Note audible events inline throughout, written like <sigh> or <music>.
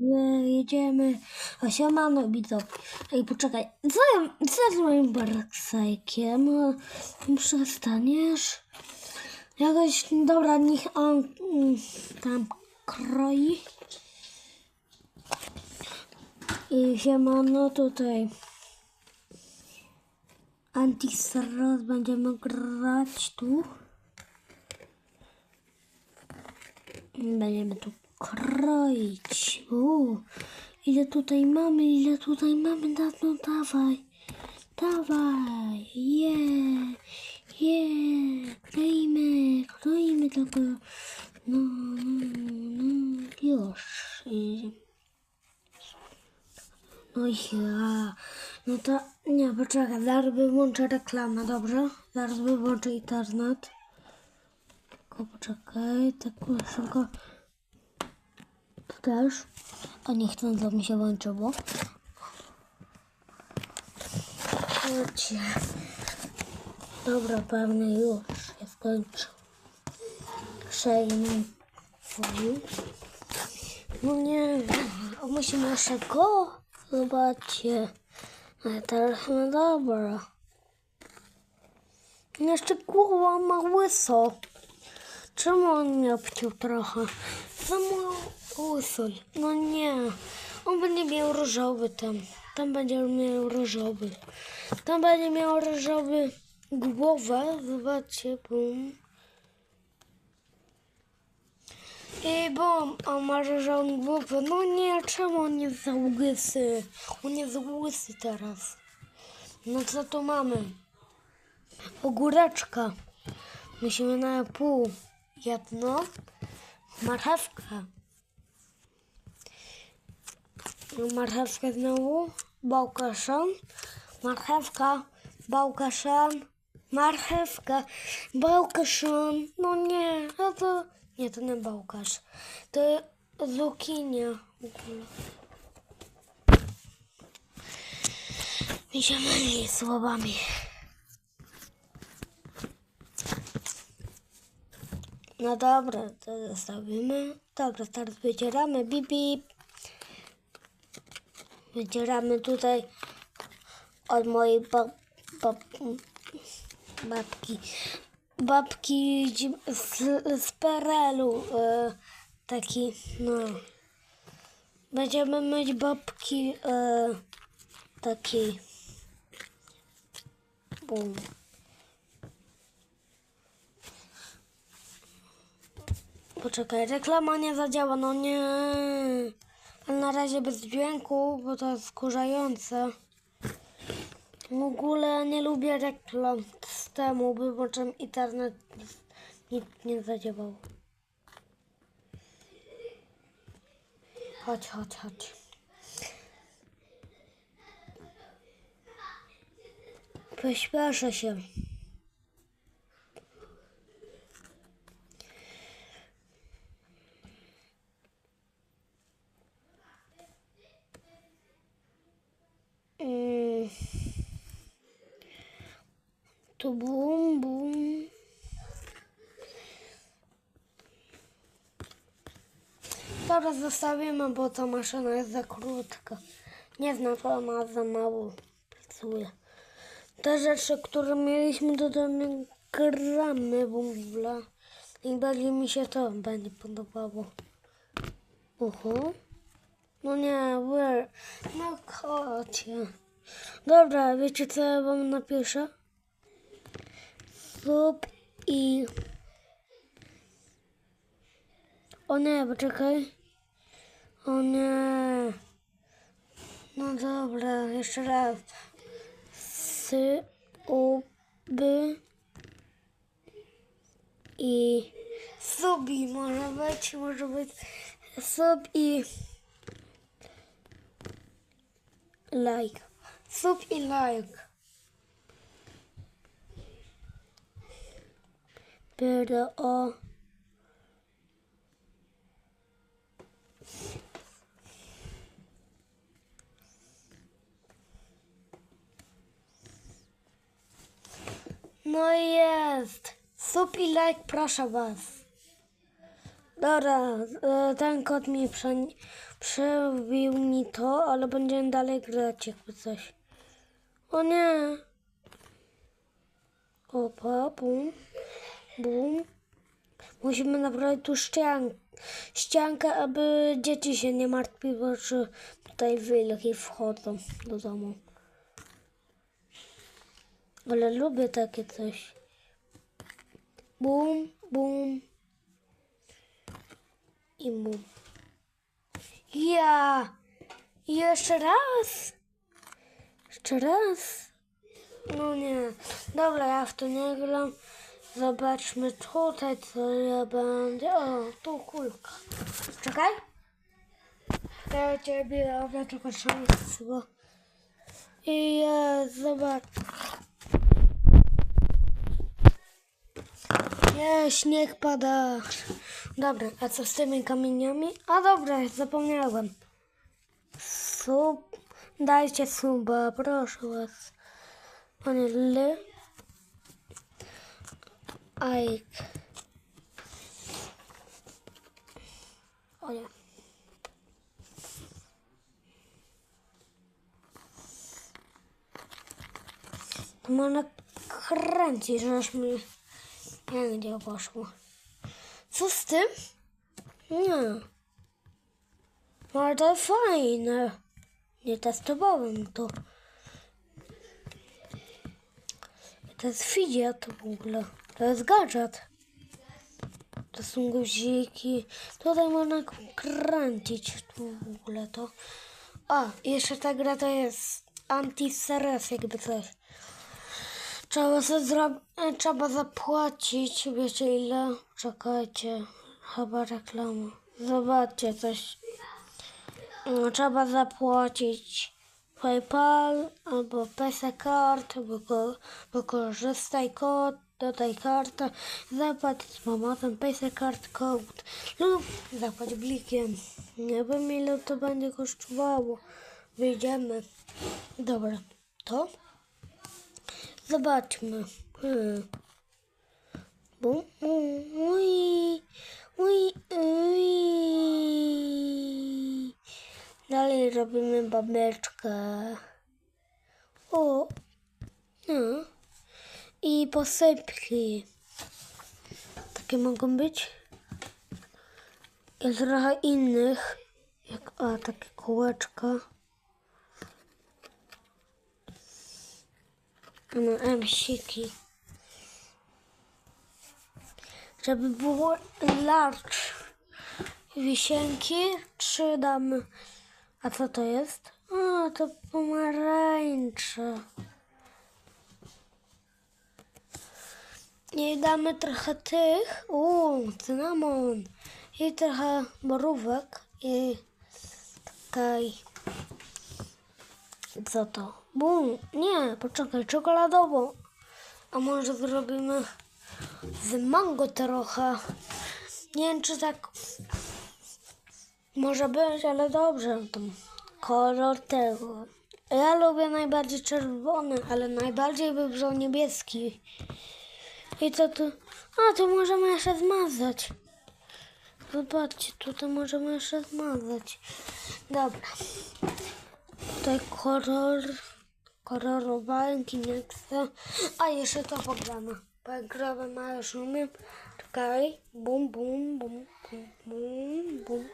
Je, jedziemy. A siemano, widzowie. Ej, poczekaj. Co, co z moim barsajkiem? Przestaniesz? Jakoś, dobra, niech on mm, tam kroi. I siemano, tutaj. Antisros będziemy grać tu. Będziemy tu kroić. Uuu, ile tutaj mamy, ile tutaj mamy, no, no dawaj. Dawaj, je, je, kroimy, kroimy tego. No, no, no, już. No ja, no to, nie, poczekaj, zaraz wyłączę reklamę, dobrze? Zaraz wyłączę internet. Tylko poczekaj, tak szybko. Też. A ten znowu mi się włączyło. Chodźcie. Dobra, pewnie już się skończył. Przejmę. No nie, musimy jeszcze go. Zobaczcie. Ale teraz, no dobra. Jeszcze głowa ma łyso. Czemu on nie obciął trochę? Za moją łysol. No nie. On będzie miał różowy tam. Tam będzie miał różowy. Tam będzie miał różowy głowę. Zobaczcie, bum. I bum, on ma różową głowę. No nie, czemu on jest za łysy? On jest łysy teraz. No co tu mamy? Ogóreczka. Musimy na pół. Jedno. Marchewka. Marchewkę znowu. Bałkaszan. Marchewka. Bałkaszan. Marchewka. Bałkaszan. No nie, a to... Nie, to nie bałkasz. To zukinia. w ogóle. Mi się myli słowami. No dobra, to zostawimy. Dobra, teraz wycieramy. Bip, bip. Wycieramy tutaj od mojej bab, bab, babki. Babki z, z Perelu. E, taki, no. Będziemy mieć babki e, takiej. Bum. Poczekaj, reklama nie zadziała, no nie. Na razie bez dźwięku, bo to jest wkurzające. W ogóle nie lubię reklam z temu, by włączam internet, nic nie zadziałało. Chodź, chodź, chodź. Pośpieszę się. Mm. Tu bum, bum. Teraz zostawimy, bo ta maszyna jest za krótka. Nie znam, to ona za mało pracuje. Te rzeczy, które mieliśmy, do gramy ogóle. I bardziej mi się to będzie podobało. Uhu. No nie, where? No kocie. Dobra, wiecie co ja wam napiszę? Sub i... O nie, poczekaj. O nie. No dobra, jeszcze raz. Sy, u, by i subi może być, może być sub i like. Sub i like. Będę o No jest. Sub i like, proszę was. Dobra, e, ten kot mi prze, przebił mi to, ale będziemy dalej grać jakby coś. O nie! Opa, bum, bum. Musimy naprawić tu ścian, ściankę, aby dzieci się nie martwiły, że tutaj wilki wchodzą do domu. Ale lubię takie coś. Bum, bum. I bum. Ja! Jeszcze raz! Jeszcze raz! No nie. Dobra, ja w to nie gram. Zobaczmy tutaj, co ja będę. O, tu kulka. Czekaj. Ja ciebie robię tylko szaleństwo. I ja zobacz. Nie, śnieg pada. Dobra, a co z tymi kamieniami? A dobra, zapomniałem. Sub. Dajcie suba, proszę was. Panie Ly. Ajk. O nie. Można kręcić, żeż mi... Nie wiem, gdzie poszło. Co z tym? Nie. No, Ale to fajne. Nie testowałem to. To jest fidget w ogóle. To jest gadżet. To są guziki. Tutaj można kręcić tu w ogóle to. A, jeszcze ta gra to jest anti-stress jakby coś. Trzeba, zro- e, trzeba zapłacić, wiecie ile? Czekajcie, chyba reklama. Zobaczcie coś. No, trzeba zapłacić PayPal albo PC Card, wyko- wykorzystaj kod, dodaj kartę, zapłać z pomocą PC Card Code lub zapłać blikiem. Nie wiem ile to będzie kosztowało. Wyjdziemy. Dobra, to zobaczmy. Hmm. Bum, ui, ui, ui. Dalej robimy babeczkę. O, no. I posypki. Takie mogą być. Jest trochę innych. Jak, a, takie kółeczka. No, emsiki. Żeby było large. Wisienki, czy damy... A co to jest? A, to pomarańcze. I damy trochę tych. Uuu, cynamon. I trochę borówek. I tutaj. Co to? Bum. Nie, poczekaj, czekoladową. A może zrobimy z mango trochę. Nie wiem, czy tak może być, ale dobrze. Tam kolor tego. Ja lubię najbardziej czerwony, ale najbardziej by brzał niebieski. I co tu? A, tu możemy jeszcze zmazać. Zobaczcie, tutaj możemy jeszcze zmazać. Dobra. Tutaj kolor. Kolorowałem Kinexta. A jeszcze to pogramy. Pogramy, a już umiem. Czekaj. Bum, bum, bum, bum, bum, bum.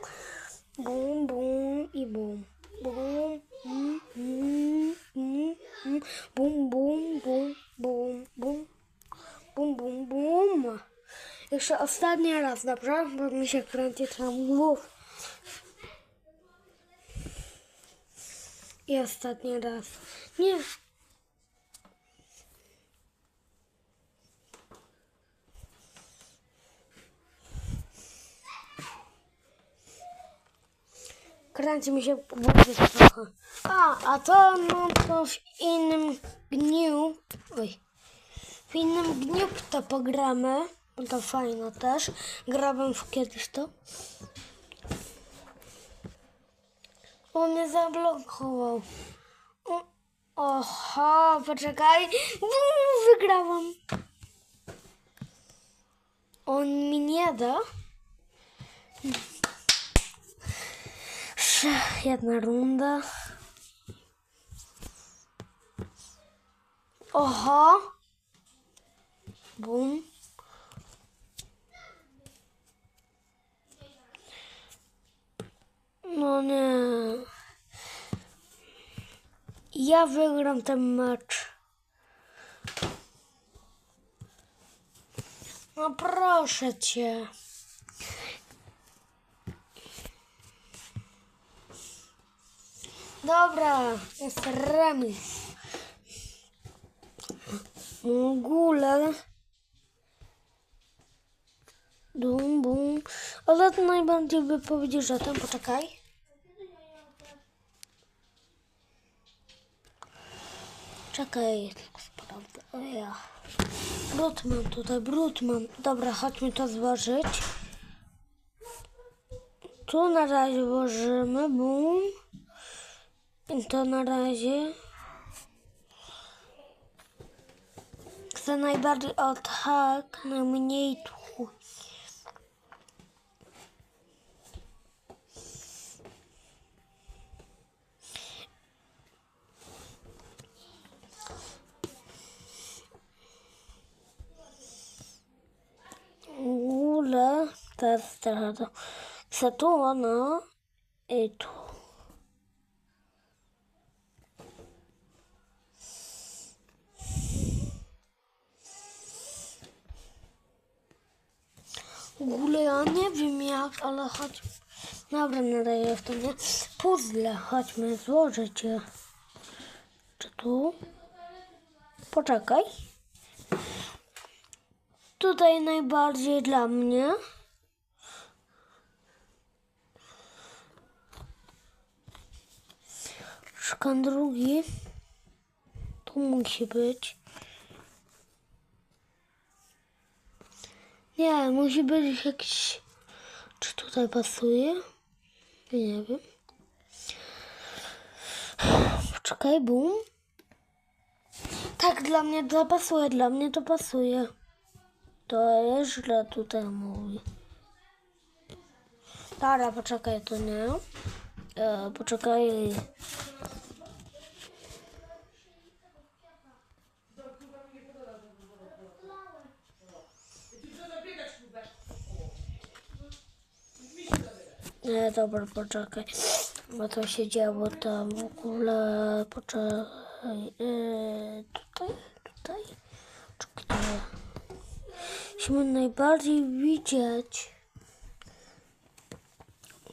Bum, bum i bum. Bum, mm, mm, mm, mm. bum, bum, bum, bum, bum. Bum, bum, bum. Jeszcze ostatni raz, dobrze? Bo mi się kręci tam głów. I ostatni raz. Nie. Kręci mi się głowie trochę. A, a to no to w innym dniu. Oj. W innym dniu to pogramy. Bo to fajne też. Grałem w kiedyś to. On mnie zablokował. Oho, poczekaj. No, wygrałam. On mi nie da. Jedna runda. Oho. Bum. No nie. Ja wygram ten mecz. No proszę cię. Dobra, jest remis. W ogóle. Dum, bum. Ale najbardziej by że ten, poczekaj. Czekaj, tak sprawdzę. O ja. Brud mam tutaj, brud mam. Dobra, chodźmy to złożyć. Tu na razie włożymy, bum. I to na razie. Chcę najbardziej o tak, najmniej tu. W ogóle teraz chcę tu, no i tu. W ogóle ja nie wiem jak, ale chodź. Dobra, na razie w to nie. Puzzle, chodźmy złożyć je. Czy tu? Poczekaj. Tutaj najbardziej dla mnie. Szukam drugi. Tu musi być. Nie, musi być jakiś... Czy tutaj pasuje? Nie wiem. Poczekaj, bum. Tak, dla mnie to pasuje, dla mnie to pasuje. To jest źle tutaj mówi. Dobra, poczekaj, to nie. E, poczekaj. Nie, dobra, poczekaj. Bo to się działo tam w ogóle. Poczekaj. E, tutaj, tutaj. Czekaj. Musimy najbardziej widzieć.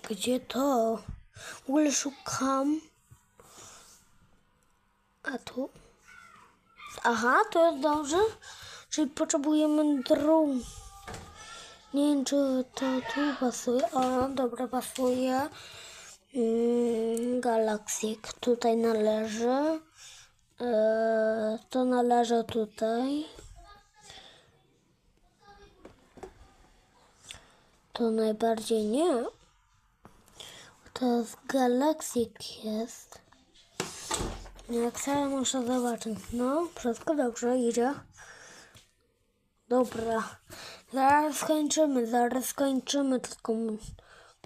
Gdzie to? W ogóle szukam. A tu? Aha, to jest dobrze. Czyli potrzebujemy drugą. Nie wiem, czy to tu pasuje. O, dobra, pasuje. Mm, tutaj należy. E, to należy tutaj. To najbardziej nie. To jest Galaxik jest. Jak sobie muszę zobaczyć. No, wszystko dobrze idzie. Dobra. Zaraz skończymy, zaraz skończymy, tylko mu-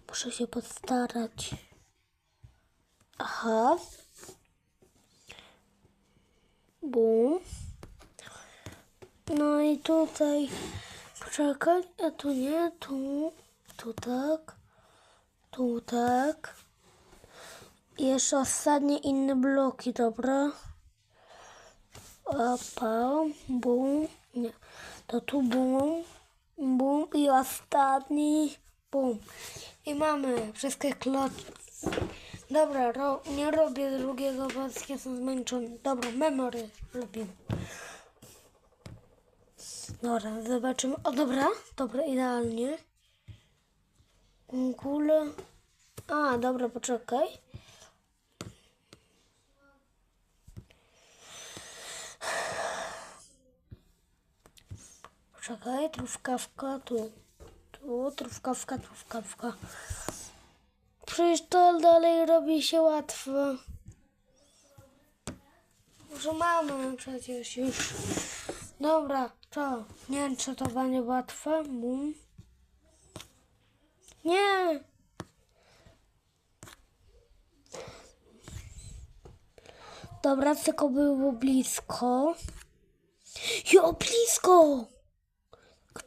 muszę się postarać. Aha. Bum. No i tutaj. Poczekaj, a tu nie, tu, tu tak, tu tak. I jeszcze ostatnie inne bloki, dobra? Opa, bum, nie. To tu bum, bum i ostatni bum. I mamy wszystkie klocki. Dobra, ro, nie robię drugiego, bo jestem zmęczony. Dobra, memory robimy. Dobra, zobaczymy. O, dobra, dobra, idealnie. Ogóle... A, dobra, poczekaj. Poczekaj, trówkawka tu. Tu, trówkawka, trówkawka. Przecież to dalej robi się łatwo. Może mamy przecież już. Dobra, to, nie wiem, czy to będzie łatwe. Nie! Dobra, tylko było blisko. Jo, blisko!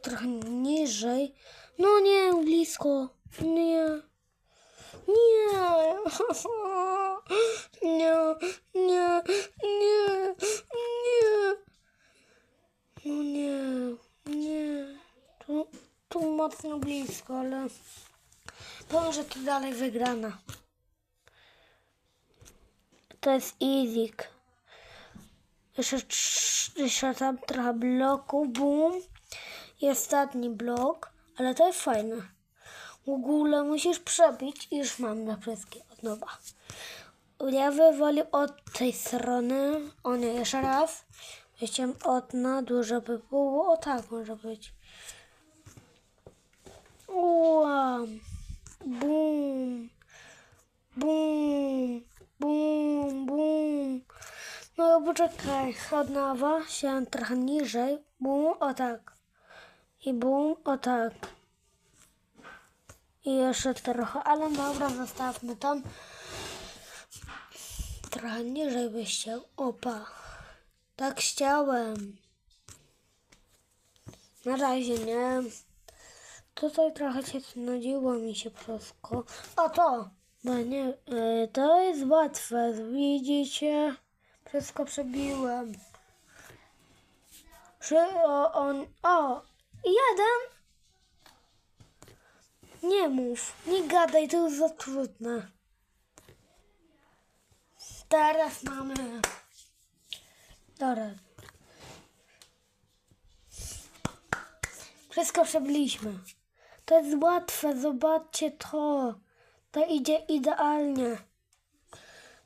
Trochę niżej. No nie, blisko. Nie. Nie. <laughs> Nie, nie, nie. No nie, nie. Tu, tu mocno blisko, ale powiem, że tu dalej wygrana. To jest easy. Jeszcze, jeszcze tam trochę bloków, boom. I ostatni blok, ale to jest fajne. W ogóle musisz przebić i już mam na wszystkie od nowa. Ja wywalił od tej strony. O nie, jeszcze raz. Chciałem od na dół, było. O tak może być. Ułam. Bum. Bum. Bum. Bum. No poczekaj, od nowa się trochę niżej. Bum, o tak. I bum, o tak. I jeszcze trochę, ale dobra, zostawmy tam. Trochę niżej byś chciał. Opa. Tak chciałem. Na razie nie. Tutaj trochę się nudziło mi się wszystko. O to! Bo nie, e, to jest łatwe, widzicie? Wszystko przebiłem. Czy o, on, o, jeden? Nie mów, nie gadaj, to jest za trudne. Teraz mamy. Wszystko przebiliśmy. To jest łatwe, zobaczcie to. To idzie idealnie.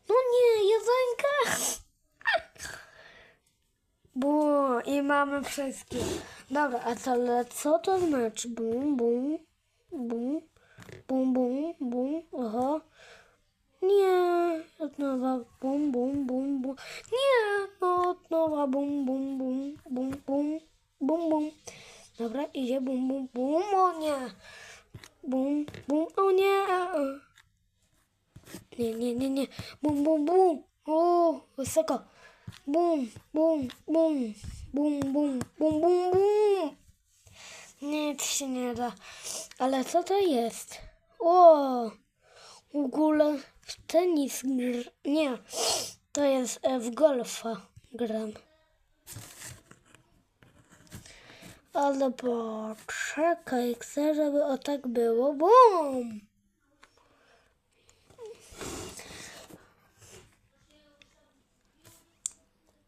No nie, jedynka. Bo i mamy wszystkie. Dobra, a to le- co to znaczy? Bum, bum, bum, bum, bum, bum, aha. Nie, od nowa, bum, bum, bum, bum. Nie, no od nowa, bum, bum, bum, bum, bum, bum, bum. Dobra, idzie bum, bum, bum, o nie. Bum, bum, o nie. Nie, nie, nie, nie. Bum, bum, bum. O, wysoko. Bum, bum, bum, bum, bum, bum, bum, bum. To się nie da. Ale co to jest? O, w ogóle w tenis gr... Nie, to jest e, w golfa gram. Ale poczekaj, chcę, żeby o tak było. Bum!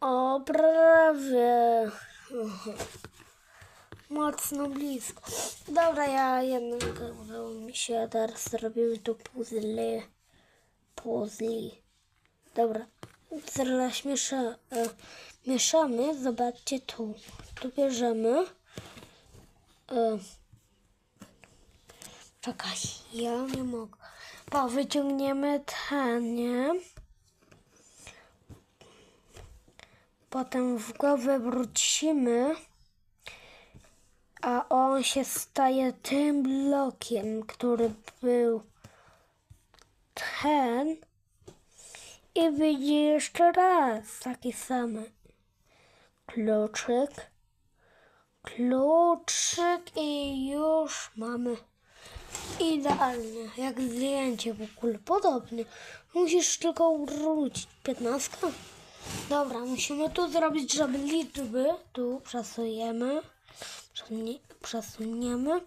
O, prawie. Mocno blisko. Dobra, ja udało mi się. Teraz zrobimy tu puzzle. Puzzle. Dobra. Teraz miesza, e, mieszamy. Zobaczcie tu. Tu bierzemy. E, czekaj, ja nie mogę. Pa, wyciągniemy ten, nie? Potem w głowę wrócimy, a on się staje tym blokiem, który był ten. I widzi jeszcze raz taki samy kluczyk, kluczyk i już mamy idealnie, jak zdjęcie w ogóle, podobnie. Musisz tylko wrócić. 15? Dobra, musimy tu zrobić, żeby liczby tu. Przesunie- Przesuniemy.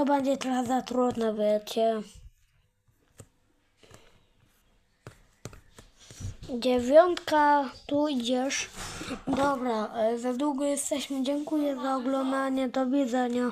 To będzie trochę za trudne, wiecie. Dziewiątka, tu idziesz. Dobra, e, za długo jesteśmy. Dziękuję za oglądanie. Do widzenia.